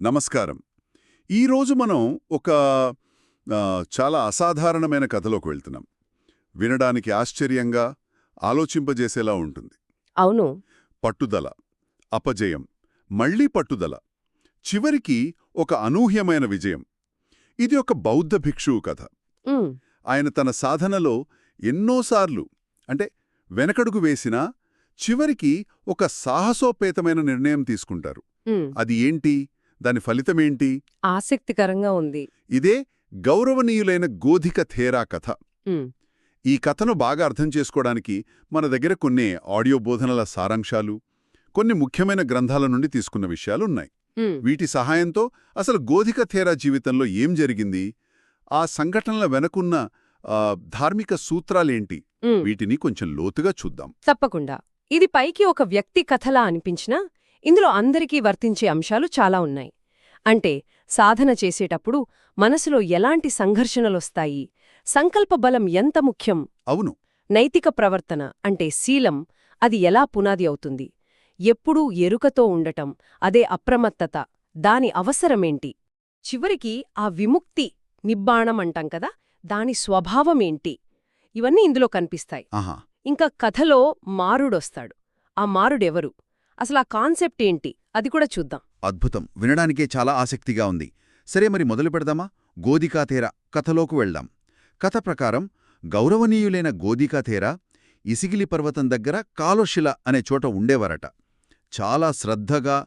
నమస్కారం. ఈరోజు మనం ఒక చాలా అసాధారణమైన కథలోకి వెళ్తున్నాం. వినడానికి ఆశ్చర్యంగా ఆలోచింపజేసేలా ఉంటుంది. అవును. పట్టుదల అపజయం మళ్ళీ పట్టుదల. చివరికి ఒక అనూహ్యమైన విజయం. ఇది ఒక బౌద్ధ భిక్షువు కథ. ఆయన తన సాధనలో ఎన్నోసార్లు అంటే వెనకడుగు వేసినా చివరికి ఒక సాహసోపేతమైన నిర్ణయం తీసుకుంటారు. అది ఏంటి? దాని ఫలితమేంటి? ఆసక్తికరంగా ఉంది. ఇదే గౌరవనీయులైన గోధిక థేరా కథ. ఈ కథను బాగా అర్థం చేసుకోవడానికి మన దగ్గర కొన్ని ఆడియో బోధనల సారాంశాలు కొన్ని ముఖ్యమైన గ్రంథాల నుండి తీసుకున్న విషయాలున్నాయి. వీటి సహాయంతో అసలు గోధిక థేరా జీవితంలో ఏం జరిగింది? ఆ సంఘటనల వెనకున్న ధార్మిక సూత్రాలేంటి. వీటిని కొంచెం లోతుగా చూద్దాం. తప్పకుండా. ఇది పైకి ఒక వ్యక్తి కథలా అనిపించినా ఇందులో అందరికీ వర్తించే అంశాలు చాలా ఉన్నాయి. అంటే సాధన చేసేటప్పుడు మనసులో ఎలాంటి సంఘర్షణలొస్తాయి? సంకల్ప బలం ఎంత ముఖ్యం? అవును. నైతిక ప్రవర్తన అంటే శీలం అది ఎలా పునాది అవుతుంది? ఎప్పుడూ ఎరుకతో ఉండటం అదే అప్రమత్తత దాని అవసరమేంటి? చివరికి ఆ విముక్తి నిబ్బాణం అంటాం కదా దాని స్వభావమేంటి? ఇవన్నీ ఇందులో కనిపిస్తాయి. ఇంకా కథలో మారుడొస్తాడు. ఆ మారుడెవరు? అసలు ఆ కాన్సెప్ట్ ఏంటి? అది కూడా చూద్దాం. అద్భుతం. వినడానికే చాలా ఆసక్తిగా ఉంది. సరే మరి మొదలు పెడదామా? గోదికాతేర కథలోకి వెళ్దాం. కథ ప్రకారం గౌరవనీయులైన గోదికాతేర ఇసిగిలి పర్వతం దగ్గర కాలోశిల అనే చోట ఉండేవారట. చాలా శ్రద్ధగా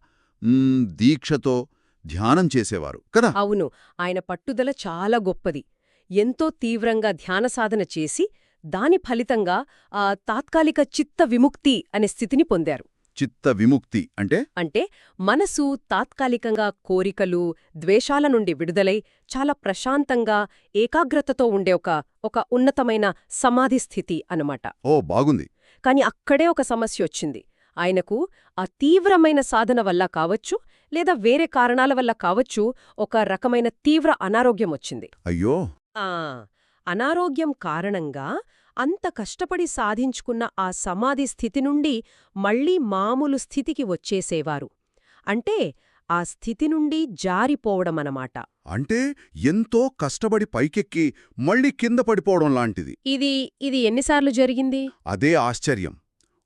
దీక్షతో ధ్యానం చేసేవారు కదా? అవును. ఆయన పట్టుదల చాలా గొప్పది. ఎంతో తీవ్రంగా ధ్యాన సాధన చేసి దాని ఫలితంగా ఆ తాత్కాలిక చిత్త విముక్తి అనే స్థితిని పొందారు. చిత్త విముక్తి అంటే? అంటే మనసు తాత్కాలికంగా కోరికలు ద్వేషాల నుండి విడుదలై చాలా ప్రశాంతంగా ఏకాగ్రతతో ఉండే ఒక ఒక ఉన్నతమైన సమాధి స్థితి అన్నమాట. ఓ బాగుంది. కాని అక్కడే ఒక సమస్య వచ్చింది. ఆయనకు ఆ తీవ్రమైన సాధన వల్ల కావచ్చు లేదా వేరే కారణాల వల్ల కావచ్చు ఒక రకమైన తీవ్ర అనారోగ్యం వచ్చింది. అయ్యో! ఆ అనారోగ్యం కారణంగా అంత కష్టపడి సాధించుకున్న ఆ సమాధి స్థితి నుండి మళ్ళీ మామూలు స్థితికి వచ్చేసేవారు. అంటే ఆ స్థితి నుండి జారిపోవడమనమాట. అంటే ఎంతో కష్టపడి పైకెక్కి మళ్ళీ కింద పడిపోవడం లాంటిది. ఇది ఇది ఎన్నిసార్లు జరిగింది? అదే ఆశ్చర్యం.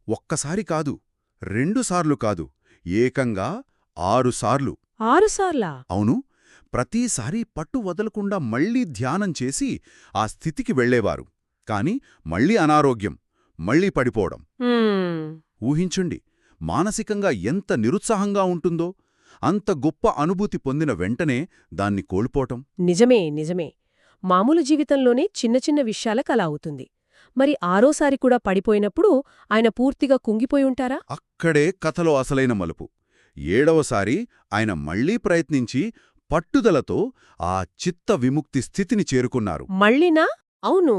ఒక్కసారి కాదు రెండుసార్లు కాదు ఏకంగా ఆరుసార్లు ఆరుసార్లా అవును ప్రతిసారి పట్టు వదలకుండా మళ్ళీ ధ్యానం చేసి ఆ స్థితికి వెళ్ళేవారు. కాని మళ్ళీ అనారోగ్యం మళ్ళీ పడిపోవడం. ఊహించండి మానసికంగా ఎంత నిరుత్సాహంగా ఉంటుందో అంత గొప్ప అనుభూతి పొందిన వెంటనే దాన్ని కోల్పోవటం. నిజమే నిజమే. మామూలు జీవితంలోనే చిన్న చిన్న విషయాలకు అలా అవుతుంది. మరి ఆరోసారి కూడా పడిపోయినప్పుడు ఆయన పూర్తిగా కుంగిపోయి ఉంటారా? అక్కడే కథలో అసలైన మలుపు. ఏడవసారి ఆయన మళ్ళీ ప్రయత్నించి పట్టుదలతో ఆ చిత్త విముక్తి స్థితిని చేరుకున్నారు. మళ్ళీనా? అవును.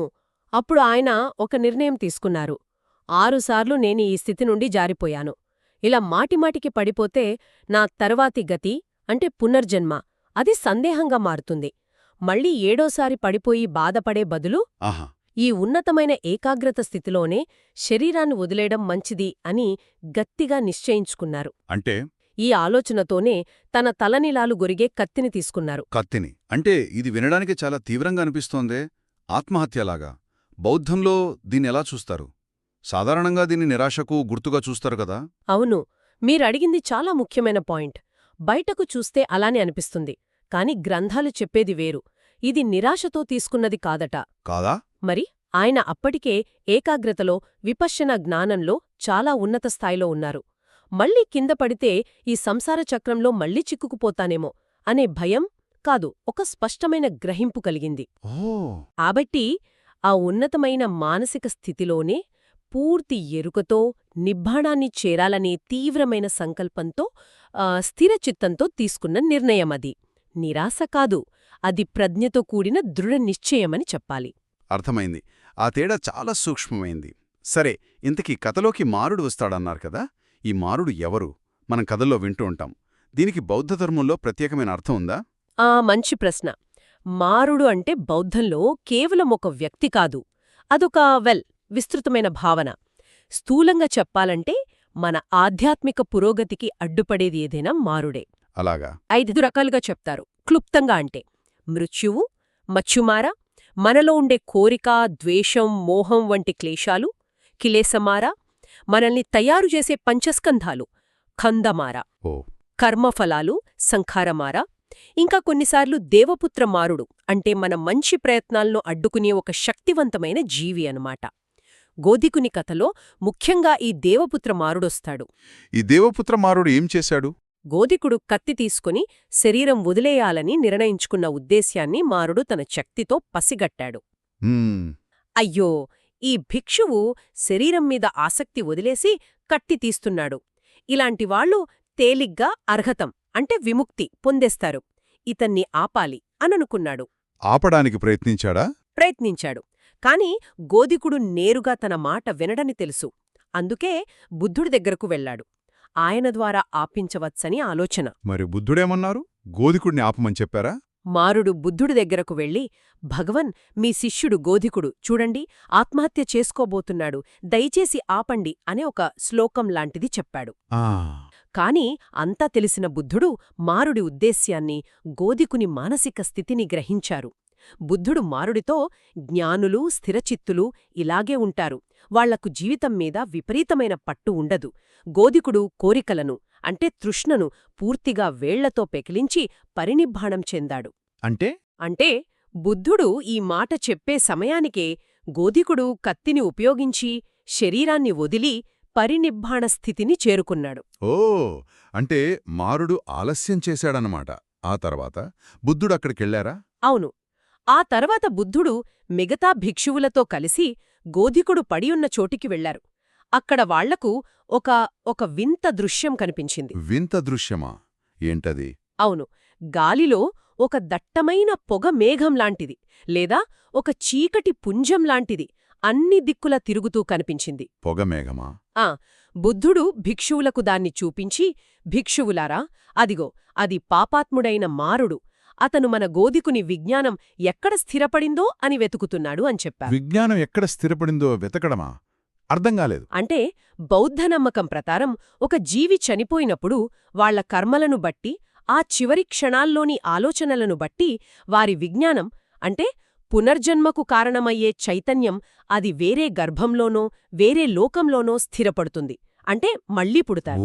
అప్పుడు ఆయన ఒక నిర్ణయం తీసుకున్నారు. ఆరుసార్లు నేను ఈ స్థితి నుండి జారిపోయాను. ఇలా మాటిమాటికి పడిపోతే నా తర్వాతి గతి అంటే పునర్జన్మ అది సందేహంగా మారుతుంది. మళ్ళీ ఏడోసారి పడిపోయి బాధపడే బదులు ఆహా! ఈ ఉన్నతమైన ఏకాగ్రత స్థితిలోనే శరీరాన్ని వదిలేయడం మంచిది అని గట్టిగా నిశ్చయించుకున్నారు. అంటే? ఈ ఆలోచనతోనే తన తలనిలాలు గొరిగే కత్తిని తీసుకున్నారు. కత్తిని? అంటే ఇది వినడానికి చాలా తీవ్రంగా అనిపిస్తోందే? ఆత్మహత్యలాగా? బౌద్ధంలో దీన్ని ఎలా చూస్తారు? సాధారణంగా దీన్ని నిరాశకు గుర్తుగా చూస్తారు కదా? అవును. మీరడిగింది చాలా ముఖ్యమైన పాయింట్. బయటకు చూస్తే అలానే అనిపిస్తుంది. కాని గ్రంథాలు చెప్పేది వేరు. ఇది నిరాశతో తీసుకున్నది కాదట. కాదా? మరి ఆయన అప్పటికే ఏకాగ్రతలో విపశ్యన జ్ఞానంలో చాలా ఉన్నత స్థాయిలో ఉన్నారు. మళ్ళీ కింద పడితే ఈ సంసార చక్రంలో మళ్ళీ చిక్కుకుపోతానేమో అనే భయం కాదు ఒక స్పష్టమైన గ్రహింపు కలిగింది. కాబట్టి ఆ ఉన్నతమైన మానసిక స్థితిలోనే పూర్తి ఎరుకతో నిబ్బాణాన్ని చేరాలనే తీవ్రమైన సంకల్పంతో స్థిరచిత్తంతో తీసుకున్న నిర్ణయమది నిరాశ కాదు అది ప్రజ్ఞతో కూడిన దృఢ నిశ్చయమని చెప్పాలి. అర్థమైంది. ఆ తేడా చాలా సూక్ష్మమైంది. సరే ఇంతకీ కథలోకి మారుడు వస్తాడన్నారు కదా? ఈ మారుడు ఎవరు? మనం కథల్లో వింటూ ఉంటాం. దీనికి బౌద్ధ ధర్మంలో ప్రత్యేకమైన అర్థం ఉందా? ఆ మంచి ప్రశ్న. మారుడు అంటే బౌద్ధంలో కేవలం ఒక వ్యక్తి కాదు. అదొక వెల్ విస్తృతమైన భావన. స్థూలంగా చెప్పాలంటే మన ఆధ్యాత్మిక పురోగతికి అడ్డుపడేది ఏదైనా మారుడే. అలాగా. ఐదు రకాలుగా చెప్తారు. క్లుప్తంగా అంటే మృత్యువు మచ్చుమార మనలో ఉండే కోరిక ద్వేషం మోహం వంటి క్లేశాలు కిలేసమార మనల్ని తయారు చేసే పంచస్కంధాలు ఖందమార. ఓ. కర్మఫలాలు సంఖారమార ఇంకా కొన్నిసార్లు దేవపుత్ర మారుడు అంటే మన మంచి ప్రయత్నాలను అడ్డుకునే ఒక శక్తివంతమైన జీవి అన్నమాట. గోధికుని కథలో ముఖ్యంగా ఈ దేవపుత్ర మారుడొస్తాడు. ఈ దేవపుత్ర మారుడు ఏం చేశాడు? గోధికుడు కత్తి తీసుకుని శరీరం వదిలేయాలని నిర్ణయించుకున్న ఉద్దేశ్యాన్ని మారుడు తన శక్తితో పసిగట్టాడు. అయ్యో! ఈ భిక్షువు శరీరం మీద ఆసక్తి వదిలేసి కత్తి తీస్తున్నాడు. ఇలాంటి వాళ్ళు తేలిగ్గా అర్హతం. అంటే విముక్తి పొందేస్తారు. ఇతన్ని ఆపాలి అననుకున్నాడు. ఆపడానికి ప్రయత్నించాడా? ప్రయత్నించాడు. కాని గోధికుడు నేరుగా తన మాట వినడని తెలుసు. అందుకే బుద్ధుడి దగ్గరకు వెళ్ళాడు. ఆయన ద్వారా ఆపించవచ్చని ఆలోచన. మరి బుద్ధుడేమన్నారు? గోధికుడిని ఆపమని చెప్పారా? మారుడు బుద్ధుడి దగ్గరకు వెళ్ళి భగవన్ మీ శిష్యుడు గోధికుడు. చూడండి ఆత్మహత్య చేసుకోబోతున్నాడు. దయచేసి ఆపండి అనే ఒక శ్లోకం లాంటిది చెప్పాడు. ఆ. కాని అంతా తెలిసిన బుద్ధుడు మారుడి ఉద్దేశ్యాన్ని గోధికుని మానసిక స్థితిని గ్రహించారు. బుద్ధుడు మారుడితో జ్ఞానులు స్థిరచిత్తులు ఇలాగే ఉంటారు. వాళ్ళకు జీవితం మీద విపరీతమైన పట్టు ఉండదు. గోధికుడు కోరికలను అంటే తృష్ణను పూర్తిగా వేళ్ళతో పెకిలించి పరినిబ్బాణం చెందాడు. అంటే? అంటే బుద్ధుడు ఈ మాట చెప్పే సమయానికే గోధికుడు కత్తిని ఉపయోగించి శరీరాన్ని వదిలి పరినిబ్బాణ స్థితిని చేరుకున్నాడు. ఓ అంటే మారుడు ఆలస్యం చేశాడనమాట ఆ తర్వాత బుద్ధుడు అక్కడికెళ్ళారా అవును. ఆ తర్వాత బుద్ధుడు మిగతా భిక్షువులతో కలిసి గోధికుడు పడియున్న చోటికి వెళ్ళారు అక్కడ వాళ్ళకు ఒక ఒక వింత దృశ్యం కనిపించింది. వింత దృశ్యమా? ఏంటది? అవును. గాలిలో ఒక దట్టమైన పొగ మేఘంలాంటిది లేదా ఒక చీకటి పుంజంలాంటిది అన్ని దిక్కులా తిరుగుతూ కనిపించింది. పొగమేఘమా ఆ బుద్ధుడు భిక్షువులకు దాన్ని చూపించి భిక్షువులారా అదిగో అది పాపాత్ముడైన మారుడు అతను మన గోధికుని విజ్ఞానం ఎక్కడ స్థిరపడిందో అని వెతుకుతున్నాడు అని చెప్పారు విజ్ఞానం ఎక్కడ స్థిరపడిందో వెతకడమా? అర్థం కాలేదు. అంటే బౌద్ధ నమ్మకం ప్రకారం ఒక జీవి చనిపోయినప్పుడు వాళ్ళ కర్మలను బట్టి ఆ చివరి క్షణాల్లోని ఆలోచనలను బట్టి వారి విజ్ఞానం అంటే పునర్జన్మకు కారణమయ్యే చైతన్యం అది వేరే గర్భంలోనో వేరే లోకంలోనో స్థిరపడుతుంది. అంటే మళ్ళీ పుడతారు.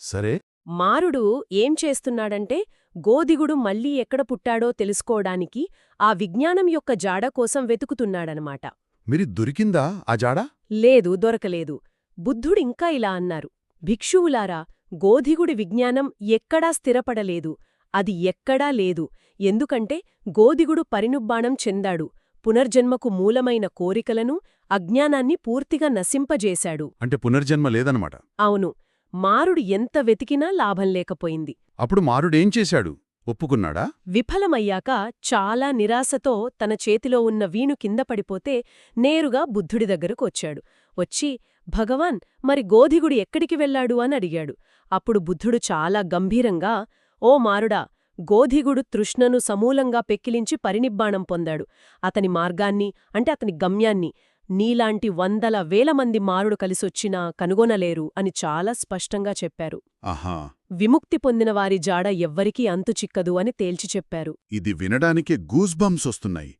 సరే. మారుడు ఏం చేస్తున్నాడంటే గోదిగుడు మళ్ళీ ఎక్కడ పుట్టాడో తెలుసుకోవడానికి ఆ విజ్ఞానం యొక్క జాడ కోసం వెతుకుతున్నాడనమాట. మీరు దొరికిందా ఆ జాడా? లేదు దొరకలేదు. బుద్ధుడింకా ఇలా అన్నారు. భిక్షువులారా గోధిగుడి విజ్ఞానం ఎక్కడా స్థిరపడలేదు. అది ఎక్కడా లేదు. ఎందుకంటే గోదిగుడు పరినుబ్బాణం చెందాడు. పునర్జన్మకు మూలమైన కోరికలను అజ్ఞానాన్ని పూర్తిగా నశింపజేశాడు. అంటే పునర్జన్మ లేదనమాట? అవును. మారుడు ఎంత వెతికినా లాభం లేకపోయింది. అప్పుడు మారుడేం చేశాడు? ఒప్పుకున్నాడా? విఫలమయ్యాక చాలా నిరాశతో తన చేతిలో ఉన్న వీణు కింద పడిపోతే నేరుగా బుద్ధుడి దగ్గరకు వచ్చాడు. వచ్చి భగవాన్ మరి గోధిగుడు ఎక్కడికి వెళ్ళాడు? అని అడిగాడు. అప్పుడు బుద్ధుడు చాలా గంభీరంగా ఓ మారుడా! గోధిగుడు తృష్ణను సమూలంగా పెక్కిలించి పరినిబ్బాణం పొందాడు. అతని మార్గాన్ని అంటే అతని గమ్యాన్ని నీలాంటి వందల వేల మంది మారుడు కలిసొచ్చినా కనుగొనలేరు అని చాలా స్పష్టంగా చెప్పారు. ఆహా! విముక్తి పొందిన వారి జాడ ఎవ్వరికీ అంతు చిక్కదు అని తేల్చి చెప్పారు. ఇది వినడానికే గూస్బంప్స్ వస్తున్నాయి.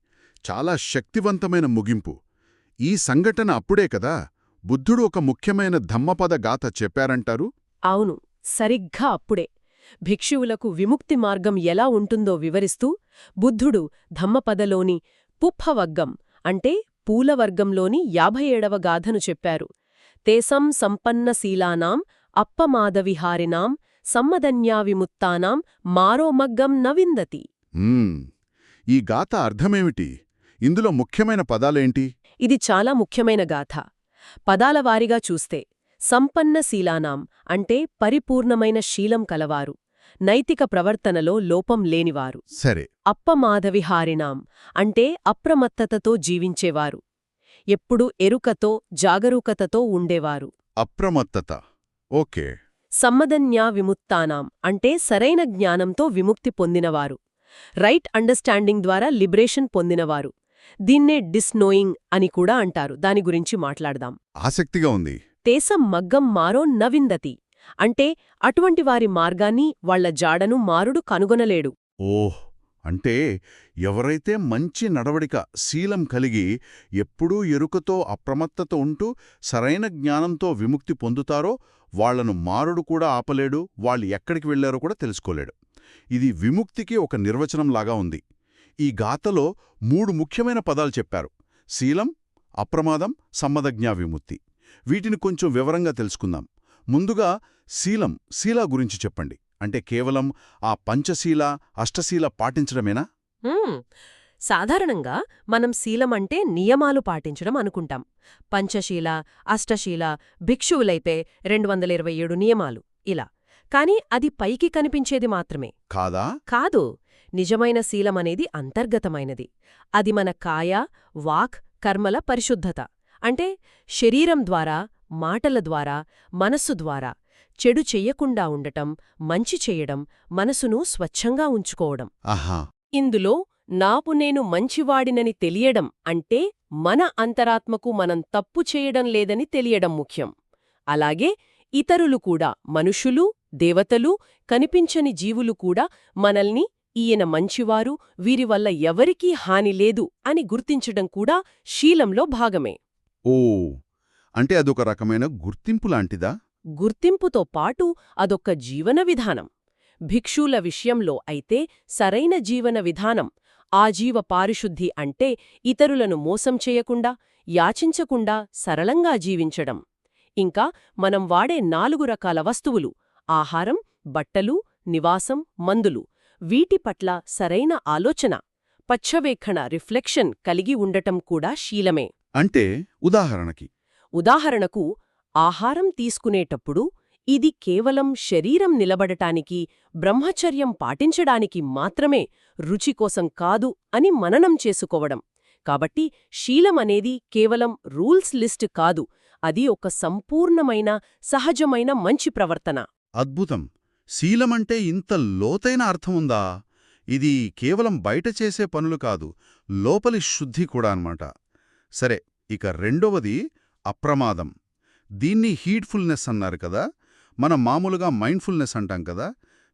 చాలా శక్తివంతమైన ముగింపు. ఈ సంఘటన అప్పుడే కదా? బుద్ధుడు ఒక ముఖ్యమైన ధమ్మపద గాథ చెప్పారంటారు? అవును. సరిగ్గా అప్పుడే. భిక్షువులకు విముక్తి మార్గం ఎలా ఉంటుందో వివరిస్తూ బుద్ధుడు ధమ్మపదలోని పుప్పవగ్గం అంటే పూలవర్గంలోని యాభై ఏడవ గాథను చెప్పారు. తేసం సంపన్నశీలానాం అప్పమాదవిహారినాం సమ్మదన్యావిముత్తానాం మారోమగ్గం నవిందతి. ఈ గాథ అర్థమేమిటి? ఇందులో ముఖ్యమైన పదాలేంటి? ఇది చాలా ముఖ్యమైన గాథ. పదాల వారీగా చూస్తే సంపన్నశీలానాం అంటే పరిపూర్ణమైన శీలం కలవారు. నైతిక ప్రవర్తనలో లోపం లేనివారు. సరే. అప్పమాధవిహారినాం అంటే అప్రమత్తతతో జీవించేవారు. ఎప్పుడూ ఎరుకతో జాగరూకతతో ఉండేవారు. అప్రమత్తత. ఓకే. సమ్మదన్యా విముత్తానాం అంటే సరైన జ్ఞానంతో విముక్తి పొందినవారు. రైట్ అండర్స్టాండింగ్ ద్వారా లిబరేషన్ పొందినవారు. దీన్నే డిస్నోయింగ్ అని కూడా అంటారు. దాని గురించి మాట్లాడదాం. ఆసక్తిగా ఉంది. తేసం మగ్గం మారో నవిందతి. అంటే అటువంటి వారి మార్గాన్ని వాళ్ళ జాడను మారుడు కనుగొనలేడు. ఓహ్! అంటే ఎవరైతే మంచి నడవడిక శీలం కలిగి ఎప్పుడూ ఎరుకతో అప్రమత్తత ఉంటూ సరైన జ్ఞానంతో విముక్తి పొందుతారో వాళ్ళను మారుడు కూడా ఆపలేడు వాళ్ళు ఎక్కడికి వెళ్ళారో కూడా తెలుసుకోలేడు. ఇది విముక్తికి ఒక నిర్వచనంలాగా ఉంది. ఈ గాథలో మూడు ముఖ్యమైన పదాలు చెప్పారు. శీలం అప్రమాదం సమ్మదజ్ఞా విముక్తి. వీటిని కొంచెం వివరంగా తెలుసుకుందాం. ముందుగా శీలం శీలా గురించి చెప్పండి. అంటే కేవలం ఆ పంచశీల అష్టశీల పాటించడమేనా. సాధారణంగా మనం శీలమంటే నియమాలు పాటించడం అనుకుంటాం. పంచశీల అష్టశీల భిక్షువులైతే రెండు వందల ఇరవై ఏడు నియమాలు. ఇలా. కాని అది పైకి కనిపించేది మాత్రమే. కాదా? కాదు. నిజమైన శీలమనేది అంతర్గతమైనది. అది మన కాయ వాక్ కర్మల పరిశుద్ధత. అంటే శరీరం ద్వారా మాటల ద్వారా మనస్సు ద్వారా చెడు చెయ్యకుండా ఉండటం మంచి చెయ్యడం మనసును స్వచ్ఛంగా ఉంచుకోవడం. ఇందులో నాపు నేను మంచివాడినని తెలియడం అంటే మన అంతరాత్మకు మనం తప్పు చేయడం లేదని తెలియడం ముఖ్యం. అలాగే ఇతరులు కూడా మనుషులు దేవతలు కనిపించని జీవులు కూడా మనల్ని ఈయన మంచివారు వీరి వల్ల ఎవరికీ హాని లేదు అని గుర్తించడం కూడా శీలంలో భాగమే. ఓ అంటే అదొక రకమైన గుర్తింపు లాంటిదా? గుర్తింపుతో పాటు అదొక జీవన విధానం. భిక్షుల విషయంలో అయితే సరైన జీవన విధానం ఆజీవ పారిశుద్ధి అంటే ఇతరులను మోసం చేయకుండా యాచించకుండా సరళంగా జీవించడం. ఇంకా మనం వాడే నాలుగు రకాల వస్తువులు ఆహారం బట్టలు నివాసం మందులు. వీటి పట్ల సరైన ఆలోచన పచ్చవేక్షణ రిఫ్లెక్షన్ కలిగి ఉండటం కూడా శీలమే. అంటే ఉదాహరణకి ఉదాహరణకు ఆహారం తీసుకునేటప్పుడు ఇది కేవలం శరీరం నిలబడటానికి బ్రహ్మచర్యం పాటించడానికి మాత్రమే రుచి కోసం కాదు అని మననం చేసుకోవడం. కాబట్టి శీలం అనేది కేవలం రూల్స్ లిస్ట్ కాదు అది ఒక సంపూర్ణమైన సహజమైన మంచి ప్రవర్తన. అద్భుతం! శీలమంటే ఇంత లోతైన అర్థముందా? ఇది కేవలం బయట చేసే పనులు కాదు లోపలి శుద్ధి కూడా అన్నమాట. సరే ఇక రెండవది అప్రమాదం. దీన్ని హీట్ఫుల్నెస్ అన్నారు కదా మనం మామూలుగా మైండ్ఫుల్నెస్ అంటాం కదా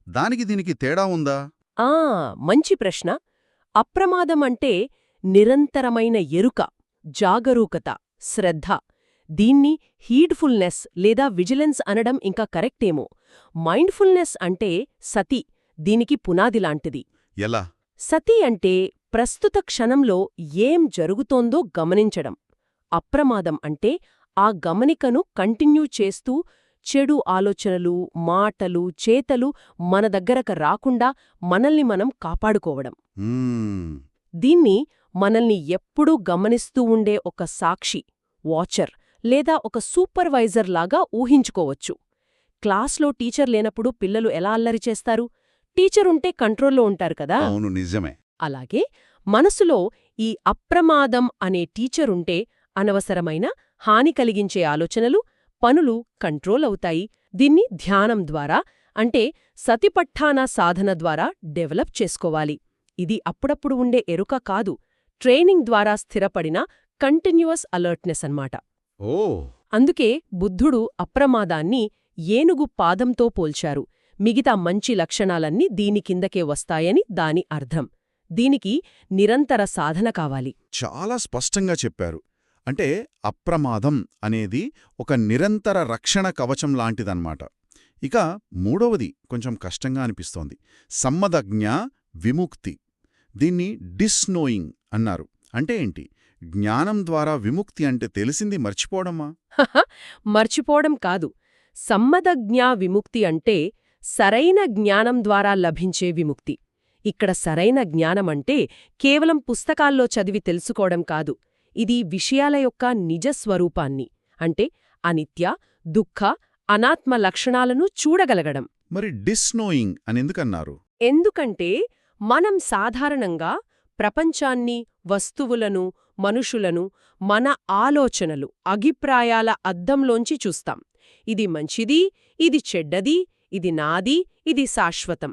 దానికి దీనికి తేడా ఉందా? ఆ మంచి ప్రశ్న. అప్రమాదం అంటే నిరంతరమైన ఎరుక జాగరూకత శ్రద్ధ. దీన్ని హీడ్ఫుల్నెస్ లేదా విజిలెన్స్ అనడం ఇంకా కరెక్టేమో. మైండ్ఫుల్నెస్ అంటే సతి దీనికి పునాదిలాంటిది ఎలా? సతి అంటే ప్రస్తుత క్షణంలో ఏం జరుగుతోందో గమనించడం అప్రమాదం అంటే ఆ గమనికను కంటిన్యూ చేస్తూ చెడు ఆలోచనలు మాటలు చేతలు మన దగ్గరకు రాకుండా మనల్ని మనం కాపాడుకోవడం. దీన్ని మనల్ని ఎప్పుడూ గమనిస్తూ ఉండే ఒక సాక్షి వాచర్ లేదా ఒక సూపర్వైజర్ లాగా ఊహించుకోవచ్చు. క్లాస్లో టీచర్ లేనప్పుడు పిల్లలు ఎలా అల్లరి చేస్తారు? టీచరుంటే కంట్రోల్లో ఉంటారు కదా! అవును నిజమే. అలాగే మనసులో ఈ అప్రమాదం అనే టీచరుంటే అనవసరమైన హాని కలిగించే ఆలోచనలు పనులు కంట్రోల్ అవుతాయి. దీన్ని ధ్యానం ద్వారా అంటే సతిపట్టాన సాధన ద్వారా డెవలప్ చేసుకోవాలి. ఇది అప్పుడప్పుడు ఉండే ఎరుక కాదు ట్రైనింగ్ ద్వారా స్థిరపడిన కంటిన్యూయస్ అలర్ట్నెస్ అన్నమాట. ఓ! అందుకే బుద్ధుడు అప్రమాదాన్ని ఏనుగు పాదంతో పోల్చారు. మిగతా మంచి లక్షణాలన్నీ దీని కిందకే వస్తాయని దాని అర్థం. దీనికి నిరంతర సాధన కావాలి. చాలా స్పష్టంగా చెప్పారు. అంటే అప్రమాదం అనేది ఒక నిరంతర రక్షణ కవచం లాంటిదన్నమాట. ఇక మూడవది కొంచెం కష్టంగా అనిపిస్తోంది. సమ్మదజ్ఞ విముక్తి. దీన్ని డిస్నోయింగ్ అన్నారు. అంటే ఏంటి? జ్ఞానం ద్వారా విముక్తి అంటే తెలిసింది మర్చిపోవడమా? మర్చిపోవడం కాదు. సమ్మదజ్ఞా విముక్తి అంటే సరైన జ్ఞానం ద్వారా లభించే విముక్తి. ఇక్కడ సరైన జ్ఞానమంటే కేవలం పుస్తకాల్లో చదివి తెలుసుకోవడం కాదు. ఇది విషయాల యొక్క నిజస్వరూపాన్ని అంటే అనిత్య దుఃఖ అనాత్మ లక్షణాలను చూడగలగడం. మరి డిస్నోయింగ్ అని ఎందుకన్నారు ఎందుకంటే మనం సాధారణంగా ప్రపంచాన్ని వస్తువులను మనుషులను మన ఆలోచనలు అభిప్రాయాల అద్దంలోంచి చూస్తాం. ఇది మంచిది ఇది చెడ్డది ఇది నాది ఇది శాశ్వతం.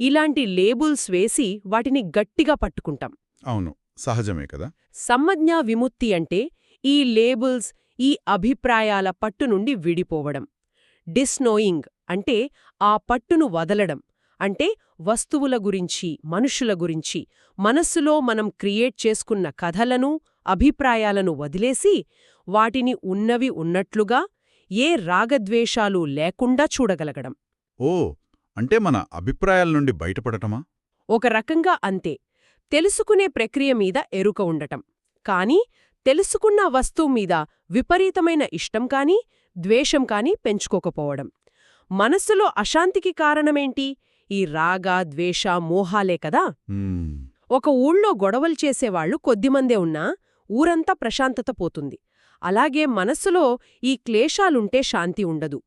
ఇలాంటి లేబుల్స్ వేసి వాటిని గట్టిగా పట్టుకుంటాం. అవును సహజమే కదా? సమ్మజ్ఞా విముక్తి అంటే ఈ లేబుల్స్ ఈ అభిప్రాయాల పట్టు నుండి విడిపోవడం. డిస్నోయింగ్ అంటే ఆ పట్టును వదలడం అంటే వస్తువుల గురించి మనుషుల గురించి మనస్సులో మనం క్రియేట్ చేసుకున్న కథలను అభిప్రాయాలను వదిలేసి వాటిని ఉన్నవి ఉన్నట్లుగా ఏ రాగద్వేషాలు లేకుండా చూడగలగడం. ఓ అంటే మన అభిప్రాయాల నుండి బయటపడటమా? ఒక రకంగా అంతే. తెలుసుకునే ప్రక్రియ మీద ఎరుక ఉండటం. కాని తెలుసుకున్న వస్తువు మీద విపరీతమైన ఇష్టం కాని ద్వేషం కాని పెంచుకోకపోవడం. మనస్సులో అశాంతికి కారణమేంటి? ఈ రాగ ద్వేష మోహాలే కదా. ఒక ఊళ్ళో గొడవలు చేసేవాళ్ళు కొద్దిమందే ఉన్నా ఊరంతా ప్రశాంతత పోతుంది. అలాగే మనస్సులో ఈ క్లేశాలుంటే శాంతి ఉండదు.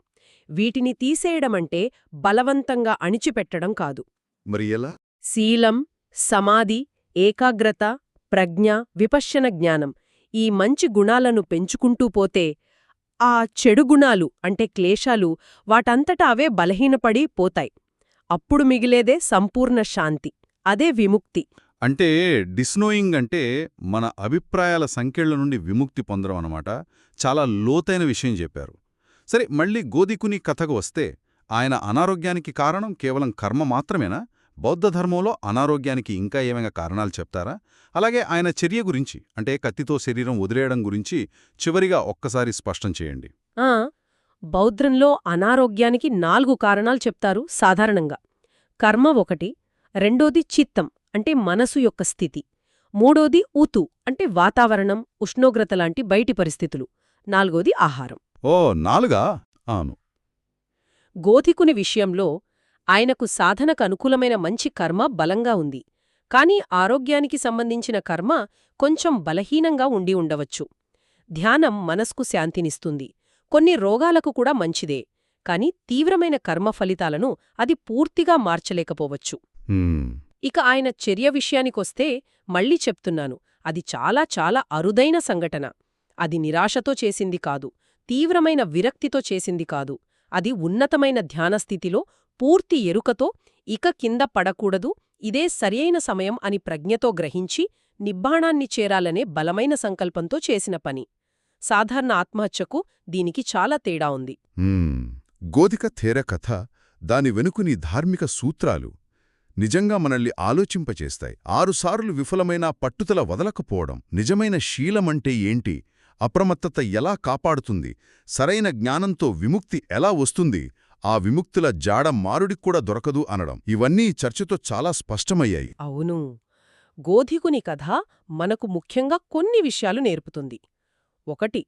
వీటిని తీసేయడమంటే బలవంతంగా అణిచిపెట్టడం కాదు. మరి ఎలా? శీలం సమాధి ఏకాగ్రత ప్రజ్ఞ విపశ్యన జ్ఞానం ఈ మంచి గుణాలను పెంచుకుంటూ పోతే ఆ చెడు గుణాలు అంటే క్లేశాలు వాటంతటా అవే బలహీనపడి పోతాయి. అప్పుడు మిగిలేదే సంపూర్ణ శాంతి అదే విముక్తి. అంటే డిస్నోయింగ్ అంటే మన అభిప్రాయాల సంఖ్యల నుండి విముక్తి పొందడం అన్నమాట. చాలా లోతైన విషయం చెప్పారు. సరే మళ్ళీ గోదికుని కథకు వస్తే ఆయన అనారోగ్యానికి కారణం కేవలం కర్మ మాత్రమేనా? బౌద్ధ ధర్మంలో అనారోగ్యానికి ఇంకా ఏమైనా కారణాలు చెప్తారా? అలాగే ఆయన చర్య గురించి అంటే కత్తితో శరీరం వదిలేయడం గురించి చివరిగా ఒక్కసారి స్పష్టం చేయండి. ఆ బౌద్ధంలో అనారోగ్యానికి నాలుగు కారణాలు చెప్తారు సాధారణంగా. కర్మ ఒకటి రెండోది చిత్తం అంటే మనసు యొక్క స్థితి. మూడోది ఊతు అంటే వాతావరణం ఉష్ణోగ్రత లాంటి బయటి పరిస్థితులు. నాలుగోది ఆహారం. ఓ నాలుగా? ఆను గోధికుని విషయంలో ఆయనకు సాధనకు అనుకూలమైన మంచి కర్మ బలంగా ఉంది. కాని ఆరోగ్యానికి సంబంధించిన కర్మ కొంచెం బలహీనంగా ఉండి ఉండవచ్చు. ధ్యానం మనస్కు శాంతినిస్తుంది. కొన్ని రోగాలకు కూడా మంచిదే. కాని తీవ్రమైన కర్మ ఫలితాలను అది పూర్తిగా మార్చలేకపోవచ్చు. ఇక ఆయన చర్య విషయానికొస్తే మళ్ళీ చెప్తున్నాను. అది చాలా చాలా అరుదైన సంఘటన. అది నిరాశతో చేసింది కాదు. తీవ్రమైన విరక్తితో చేసింది కాదు. అది ఉన్నతమైన ధ్యానస్థితిలో పూర్తి ఎరుకతో ఇక కింద పడకూడదు ఇదే సరియైన సమయం అని ప్రజ్ఞతో గ్రహించి నిబ్బాణాన్ని చేరాలనే బలమైన సంకల్పంతో చేసిన పని. సాధారణ ఆత్మహత్యకు దీనికి చాలా తేడా ఉంది. గోధిక థేర కథ దాని వెనుకుని ధార్మిక సూత్రాలు నిజంగా మనల్ని ఆలోచింపచేస్తాయి. ఆరుసార్లు విఫలమైన పట్టుదల వదలకపోవడం నిజమైన శీలమంటే ఏంటి? అప్రమత్తత ఎలా కాపాడుతుంది? సరైన జ్ఞానంతో విముక్తి ఎలా వస్తుంది? ఆ విముక్తుల జాడ మారుడిక్కూడా దొరకదు అనడం. ఇవన్నీ చర్చతో చాలా స్పష్టమయ్యాయి. అవును. గోధికుని కథ మనకు ముఖ్యంగా కొన్ని విషయాలు నేర్పుతుంది. ఒకటి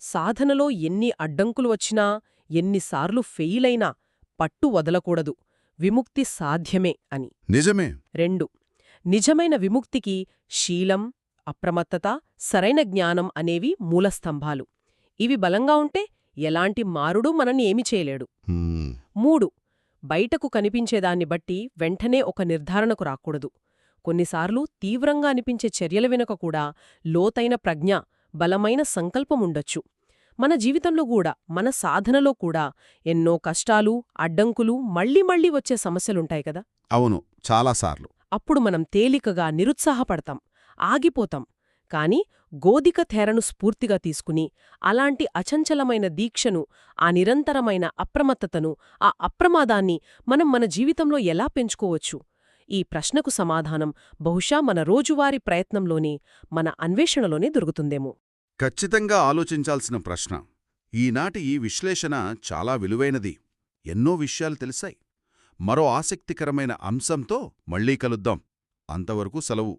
సాధనలో ఎన్ని అడ్డంకులు వచ్చినా ఎన్నిసార్లు ఫెయిలైనా పట్టు వదలకూడదు. విముక్తి సాధ్యమే అని. నిజమే. రెండు నిజమైన విముక్తికి శీలం అప్రమత్తత సరైన జ్ఞానం అనేవి మూలస్తంభాలు ఇవి బలంగా ఉంటే ఎలాంటి మారుడూ మనని ఏమి చేయలేడు. మూడు బయటకు కనిపించేదాన్ని బట్టి వెంటనే ఒక నిర్ధారణకు రాకూడదు. కొన్నిసార్లు తీవ్రంగా అనిపించే చర్యల వెనుక కూడా లోతైన ప్రజ్ఞ బలమైన సంకల్పముండొచ్చు మన జీవితంలో కూడా మన సాధనలో కూడా ఎన్నో కష్టాలు అడ్డంకులు మళ్ళీ మళ్ళీ వచ్చే సమస్యలుంటాయి కదా? అవును చాలాసార్లు అప్పుడు మనం తేలికగా నిరుత్సాహపడతాం. ఆగిపోతాం. కాని గోధిక థేరను స్ఫూర్తిగా తీసుకుని అలాంటి అచంచలమైన దీక్షను ఆ నిరంతరమైన అప్రమత్తతను ఆ అప్రమాదాన్ని మనం మన జీవితంలో ఎలా పెంచుకోవచ్చు? ఈ ప్రశ్నకు సమాధానం బహుశా మన రోజువారీ ప్రయత్నంలోనే మన అన్వేషణలోనే దొరుకుతుందేమో. ఖచ్చితంగా ఆలోచించాల్సిన ప్రశ్న. ఈనాటి ఈ విశ్లేషణ చాలా విలువైనది. ఎన్నో విషయాలు తెలిసాయి. మరో ఆసక్తికరమైన అంశంతో మళ్ళీ కలుద్దాం. అంతవరకు సెలవు.